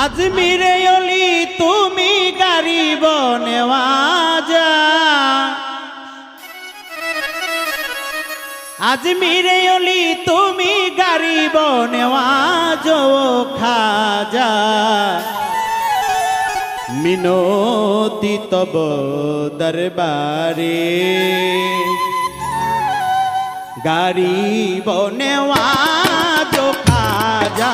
আজ মিরে অলি, তুমি গারিব আজ মিরে অলি, তুমি গারিব নেওয়াজ খাজা। মিনতি তব দরবারে। গারিব নেওয়াজ খাজা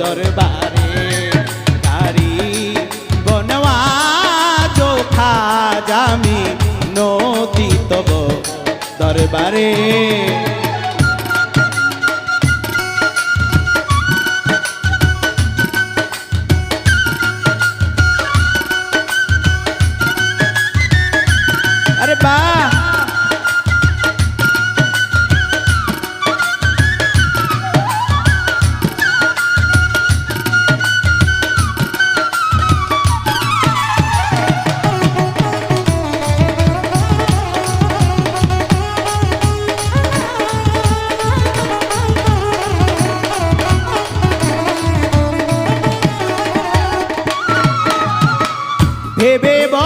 দরবারে তারি বনওয়াজ খাজামি নতি তব দরবারে Baby, boy.